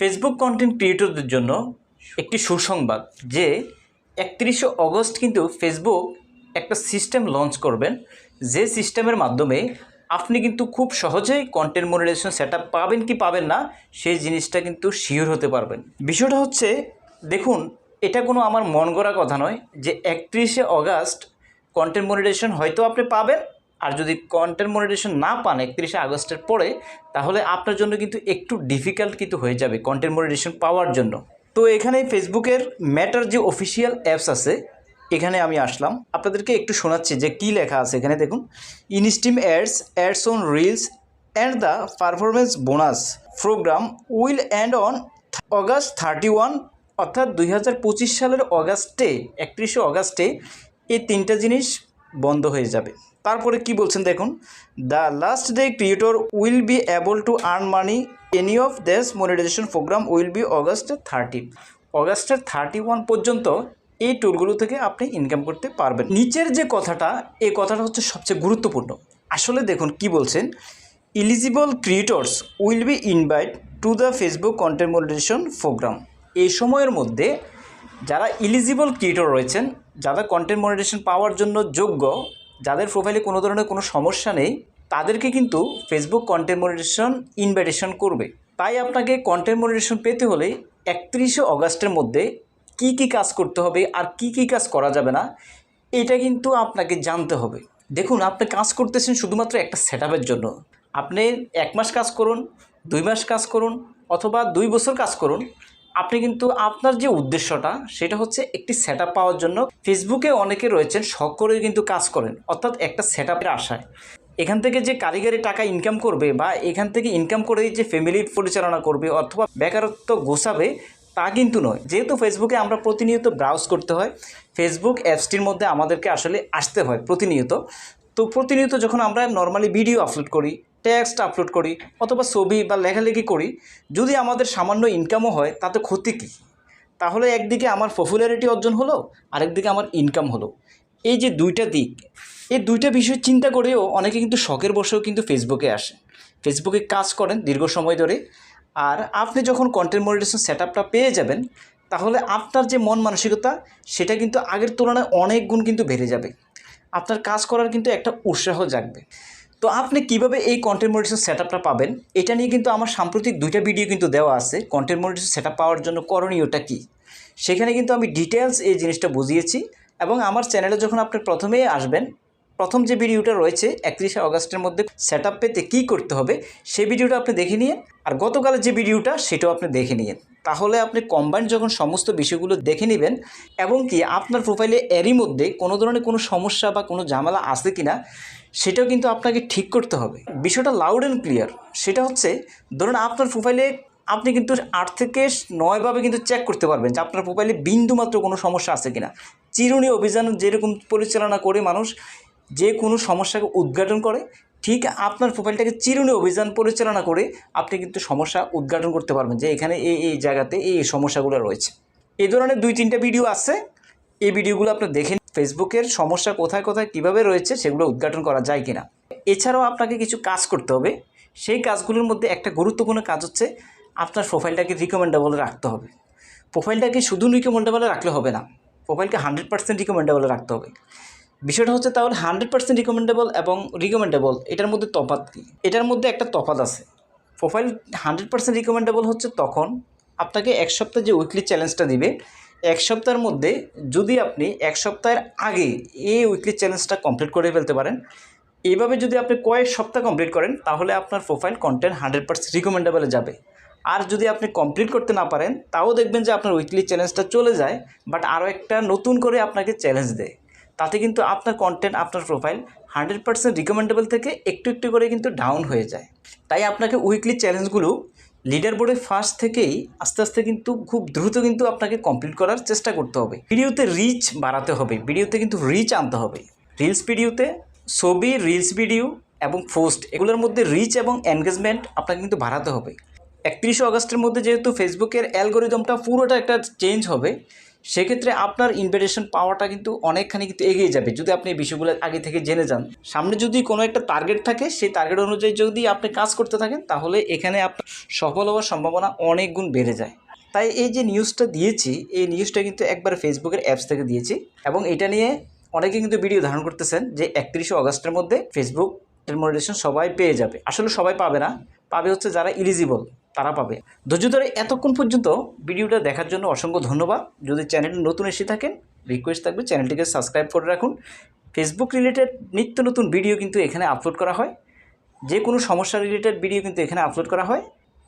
Facebook content ক্রিয়েটরদের জন্য একটি সুসংবাদ যে একত্রিশে অগস্ট কিন্তু ফেসবুক একটা সিস্টেম লঞ্চ করবেন। যে সিস্টেমের মাধ্যমে আপনি কিন্তু খুব সহজেই কন্টেন্ট মনিটাইজেশন সেট পাবেন কি পাবেন না, সেই জিনিসটা কিন্তু শিওর হতে পারবেন। বিষয়টা হচ্ছে, দেখুন, এটা কোনো আমার মন গড়া কথা নয় যে একত্রিশে অগাস্ট কন্টেন্ট মনিটাইজেশন হয়তো আপনি পাবেন আর যদি কন্টেন্ট মনিটাইজেশন না পান একত্রিশে আগস্টের পরে, তাহলে আপনার জন্য কিন্তু একটু ডিফিকাল্ট কিন্তু হয়ে যাবে কন্টেন্ট মনিটাইজেশন পাওয়ার জন্য। তো এখানে ফেসবুকের ম্যাটার যে অফিসিয়াল অ্যাপস আছে, এখানে আমি আসলাম। আপনাদেরকে একটু শোনাচ্ছি যে কী লেখা আছে এখানে দেখুন। In stream ads ads on reels and the performance bonus program will end on August thirty one অর্থাৎ দুই হাজার পঁচিশ সালের অগাস্টে, একত্রিশে অগাস্টে, এই তিনটা জিনিস বন্ধ হয়ে যাবে। তারপরে কি বলছেন দেখুন the last day creator will be able to earn money any of this monetization program will be August thirty অগাস্টের থার্টি ওয়ান পর্যন্ত এই টুলগুলো থেকে আপনি ইনকাম করতে পারবেন। নিচের যে কথাটা এই কথাটা হচ্ছে সবচেয়ে গুরুত্বপূর্ণ। আসলে দেখুন কি বলছেন eligible creators will be invite to the Facebook content monetization program এই সময়ের মধ্যে যারা ইলিজিবল ক্রিয়েটর রয়েছেন যারা কন্টেন্ট মনিটাইজেশন পাওয়ার জন্য যোগ্য, যাদের প্রোফাইলে কোনো ধরনের কোনো সমস্যা নেই, তাদেরকে কিন্তু ফেসবুক কন্টেন্ট মনিটাইজেশন ইনভাইটেশন করবে। তাই আপনাকে কন্টেন্ট মনিটাইজেশন পেতে হলে একত্রিশে অগাস্টের মধ্যে কি কি কাজ করতে হবে আর কি কি কাজ করা যাবে না, এটা কিন্তু আপনাকে জানতে হবে। দেখুন, আপনি কাজ করতেছেন শুধুমাত্র একটা সেট জন্য। আপনি এক মাস কাজ করুন, দুই মাস কাজ করুন, অথবা দুই বছর কাজ করুন আপনি কিন্তু আপনার যে উদ্দেশ্যটা, সেটা হচ্ছে একটি সেট পাওয়ার জন্য ফেসবুকে অনেকে রয়েছেন শখ করে কিন্তু কাজ করেন, অর্থাৎ একটা সেট আশায়। এখান থেকে যে কারিগরি টাকা ইনকাম করবে বা এখান থেকে ইনকাম করে যে ফ্যামিলি পরিচালনা করবে অথবা বেকারত্ব গোছাবে, তা কিন্তু নয়। যেহেতু ফেসবুকে আমরা প্রতিনিয়ত ব্রাউজ করতে হয় ফেসবুক অ্যাপসটির মধ্যে আমাদেরকে আসলে আসতে হয় প্রতিনিয়ত। তো প্রতিনিয়ত যখন আমরা নর্মালি ভিডিও আপলোড করি টেক্সট আপলোড করি, অথবা ছবি বা লেখালেখি করি, যদি আমাদের সামান্য ইনকামও হয়, তাতে ক্ষতি কী? তাহলে একদিকে আমার পপুলারিটি অর্জন হলো, আরেকদিকে আমার ইনকাম হলো। এই যে দুইটা দিক, এই দুইটা বিষয় চিন্তা করেও অনেকে কিন্তু শখের বসেও কিন্তু ফেসবুকে আসে। ফেসবুকে কাজ করেন দীর্ঘ সময় ধরে। আর আপনি যখন কন্টেন্ট মনিটেশন সেট আপটা পেয়ে যাবেন, তাহলে আপনার যে মন মানসিকতা, সেটা কিন্তু আগের তুলনায় অনেক গুণ কিন্তু বেড়ে যাবে। আপনার কাজ করার কিন্তু একটা উৎসাহ জাগবে। তো আপনি কীভাবে এই কন্টেন্ট মনিটেশন সেট আপটা পাবেন? এটা নিয়ে কিন্তু আমার সাম্প্রতিক দুইটা ভিডিও কিন্তু দেওয়া আছে। কন্টেন্ট মনিটেশন সেট পাওয়ার জন্য করণীয়টা কী? সেখানে কিন্তু আমি ডিটেলস এই জিনিসটা বুঝিয়েছি এবং আমার চ্যানেলে যখন আপনি প্রথমেই আসবেন, প্রথম যে ভিডিওটা রয়েছে, একত্রিশে অগস্টের মধ্যে সেট পেতে কী করতে হবে, সেই ভিডিওটা আপনি দেখে নিন আর গতকালের যে ভিডিওটা সেটাও আপনি দেখে নিন তাহলে আপনি কম্বাইন্ড যখন সমস্ত বিষয়গুলো দেখে নেবেন, এবং কি আপনার প্রোফাইলে এরই মধ্যে কোনো ধরনের কোনো সমস্যা বা কোনো ঝামেলা আছে কি না সেটাও কিন্তু আপনাকে ঠিক করতে হবে। বিষয়টা লাউড অ্যান্ড ক্লিয়ার সেটা হচ্ছে, ধরুন আপনার প্রোফাইলে আপনি কিন্তু আট থেকে নয়ভাবে কিন্তু চেক করতে পারবেন যে আপনার প্রোফাইলে বিন্দুমাত্র কোনো সমস্যা আছে কিনা। চিরুনি অভিযান যেরকম পরিচালনা করে মানুষ, যে কোনো সমস্যাকে উদ্ঘাটন করে ঠিক আপনার প্রোফাইলটাকে চিরুনি অভিযান পরিচালনা করে আপনি কিন্তু সমস্যা উদ্ঘাটন করতে পারবেন যে এখানে এই এই জায়গাতে এই এই সমস্যাগুলো রয়েছে। এই ধরনের দুই, তিনটা ভিডিও আছে। এই ভিডিওগুলো আপনি দেখে নিন। ফেসবুকের সমস্যা কোথায় কোথায়, কীভাবে রয়েছে সেগুলো উদ্ঘাটন করা যায় কিনা। এছাড়াও আপনাকে কিছু কাজ করতে হবে। সেই কাজগুলোর মধ্যে একটা গুরুত্বপূর্ণ কাজ হচ্ছে আপনার প্রোফাইলটাকে রিকমেন্ডেবল রাখতে হবে। প্রোফাইলটাকে শুধু রিকমেন্ডেবলে রাখলে হবে না। প্রোফাইলকে হান্ড্রেড পার্সেন্ট রিকমেন্ডেবলে রাখতে হবে। বিষয়টা হচ্ছে তাহলে হান্ড্রেড পার্সেন্ট রিকমেন্ডেবল এবং রিকমেন্ডেবল এটার মধ্যে তফাত কী? এটার মধ্যে একটা তফাত আছে। প্রোফাইল হান্ড্রেড পার্সেন্ট রিকমেন্ডেবল হচ্ছে তখন আপনাকে এক সপ্তাহ যে উইকলি চ্যালেঞ্জটা দিবে, এক সপ্তাহের মধ্যে যদি আপনি এক সপ্তাহের আগে এই উইকলি চ্যালেঞ্জটা কমপ্লিট করে ফেলতে পারেন এইভাবে যদি আপনি কয়েক সপ্তাহ কমপ্লিট করেন, তাহলে আপনার প্রোফাইল কন্টেন্ট হান্ড্রেড পার্সেন্ট রিকমেন্ডেবলে যাবে। আর যদি আপনি কমপ্লিট করতে না পারেন, তাও দেখবেন যে আপনার উইকলি চ্যালেঞ্জটা চলে যায় বাট আরও একটা নতুন করে আপনাকে চ্যালেঞ্জ দেয়। তাতে কিন্তু আপনার কন্টেন্ট আপনার প্রোফাইল হান্ড্রেড পার্সেন্ট রিকমেন্ডেবল থেকে একটু একটু করে কিন্তু ডাউন হয়ে যায়। তাই আপনাকে উইকলি চ্যালেঞ্জগুলো লিডার বোর্ডে ফার্স্ট থেকেই আস্তে আস্তে কিন্তু খুব দ্রুত কিন্তু আপনাকে কমপ্লিট করার চেষ্টা করতে হবে। ভিডিওতে রিচ বাড়াতে হবে ভিডিওতে কিন্তু রিচ আনতে হবে। রিলস ভিডিওতে ছবি রিলস ভিডিও এবং পোস্ট এগুলোর মধ্যে রিচ এবং এনগেজমেন্ট আপনাকে কিন্তু বাড়াতে হবে। একত্রিশে অগস্টের মধ্যে যেহেতু ফেসবুকের অ্যালগোরিদমটা পুরোটা একটা চেঞ্জ হবে সেক্ষেত্রে আপনার ইনভিটেশন পাওয়াটা কিন্তু অনেকখানি কিন্তু এগিয়ে যাবে। যদি আপনি এই বিষয়গুলো আগে থেকে জেনে যান। সামনে যদি কোনো একটা টার্গেট থাকে, সেই টার্গেট অনুযায়ী যদি আপনি কাজ করতে থাকেন, তাহলে এখানে আপনার সফল হওয়ার সম্ভাবনা অনেক গুণ বেড়ে যায়। তাই এই যে নিউজটা দিয়েছি, এই নিউজটা কিন্তু একবার ফেসবুকের অ্যাপস থেকে দিয়েছি এবং এটা নিয়ে অনেকে কিন্তু ভিডিও ধারণ করতেছেন যে একত্রিশে অগস্টের মধ্যে ফেসবুক রেমোনেশন সবাই পেয়ে যাবে। আসলে সবাই পাবে না। পাবে হচ্ছে যারা ইলিজিবল তারা পাবে। ধৈর্য ধরে এতক্ষণ পর্যন্ত ভিডিওটা দেখার জন্য অসংখ্য ধন্যবাদ। যদি চ্যানেল নতুন এসে থাকেন রিকোয়েস্ট থাকবে, চ্যানেলটিকে সাবস্ক্রাইব করে রাখুন। ফেসবুক রিলেটেড নিত্য নতুন ভিডিও কিন্তু এখানে আপলোড করা হয়। যে কোনো সমস্যা রিলেটেড ভিডিও কিন্তু এখানে আপলোড করা হয়।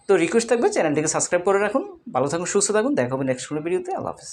তো রিকোয়েস্ট থাকবে, চ্যানেলটিকে সাবস্ক্রাইব করে রাখুন। ভালো থাকুন, সুস্থ থাকুন। দেখা হবে নেক্সট কোনো ভিডিওতে আল্লাহ হাফেজ।